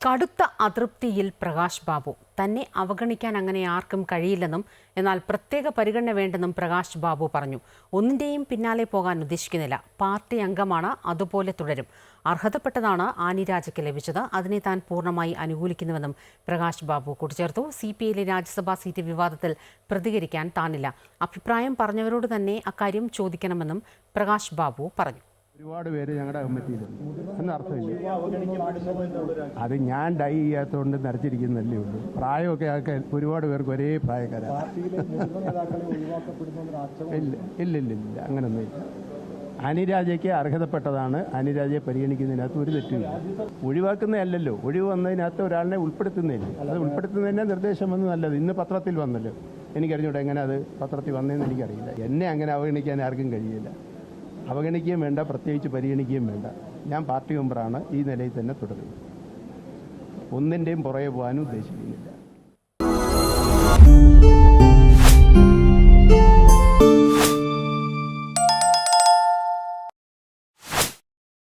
കടുത്ത അതൃപ്തിയിൽ പ്രകാശ് ബാബു. തന്നെ അവഗണിക്കാൻ അങ്ങനെ ആർക്കും കഴിയില്ലെന്നും എന്നാൽ പ്രത്യേക പരിഗണന വേണ്ടെന്നും പ്രകാശ് ബാബു പറഞ്ഞു. ഒന്നിന്റെയും പിന്നാലെ പോകാൻ ഉദ്ദേശിക്കുന്നില്ല. പാർട്ടി അംഗമാണ് അതുപോലെ തുടരും. അർഹതപ്പെട്ടതാണ് ആനി രാജയ്ക്ക് ലഭിച്ചത്. അതിനെ താൻ പൂർണമായി അനുകൂലിക്കുന്നുവെന്നും പ്രകാശ് ബാബു കൂട്ടിച്ചേർത്തു. സി പി ഐയിലെ രാജ്യസഭാ സീറ്റ് വിവാദത്തിൽ പ്രതികരിക്കാൻ താനില്ല. അഭിപ്രായം പറഞ്ഞവരോട് തന്നെ അക്കാര്യം ചോദിക്കണമെന്നും പ്രകാശ് ബാബു പറഞ്ഞു. ഒരുപാട് പേര് ഞങ്ങളുടെ കമ്മിറ്റിയിൽ എന്നർത്ഥമില്ല അത് ഞാൻ ഡൈ ചെയ്യാത്തതുകൊണ്ട് നരച്ചിരിക്കുന്നല്ലേ ഉള്ളൂ. പ്രായമൊക്കെ ആൾക്ക് ഒരുപാട് പേർക്ക് ഒരേ പ്രായക്കാരാണ് ഇല്ല ഇല്ല ഇല്ല ഇല്ല അങ്ങനൊന്നും ഇല്ല. അനിരാജയ്ക്ക് അർഹതപ്പെട്ടതാണ്. അനിരാജയെ പരിഗണിക്കുന്നതിനകത്ത് ഒരു തെറ്റുമില്ല ഒഴിവാക്കുന്നതല്ലല്ലോ. ഒഴിവ് വന്നതിനകത്ത് ഒരാളിനെ ഉൾപ്പെടുത്തുന്നില്ല അത് ഉൾപ്പെടുത്തുന്നതിന്റെ നിർദ്ദേശം വന്ന് നല്ലത്. ഇന്ന് പത്രത്തിൽ വന്നല്ലോ. എനിക്കറിഞ്ഞൂടെ എങ്ങനെ അത് പത്രത്തിൽ വന്നതെന്ന് എനിക്കറിയില്ല. എന്നെ അങ്ങനെ അവഗണിക്കാൻ ആർക്കും കഴിയില്ല. അവഗണിക്കുകയും വേണ്ട പ്രത്യേകിച്ച് പരിഗണിക്കുകയും വേണ്ട. ഞാൻ പാർട്ടി മെമ്പറാണ്. ഈ നിലയിൽ തന്നെ തുടരുന്നത് ഒന്നിന്റെയും പുറകെ പോകാനും ഉദ്ദേശിക്കുന്നില്ല.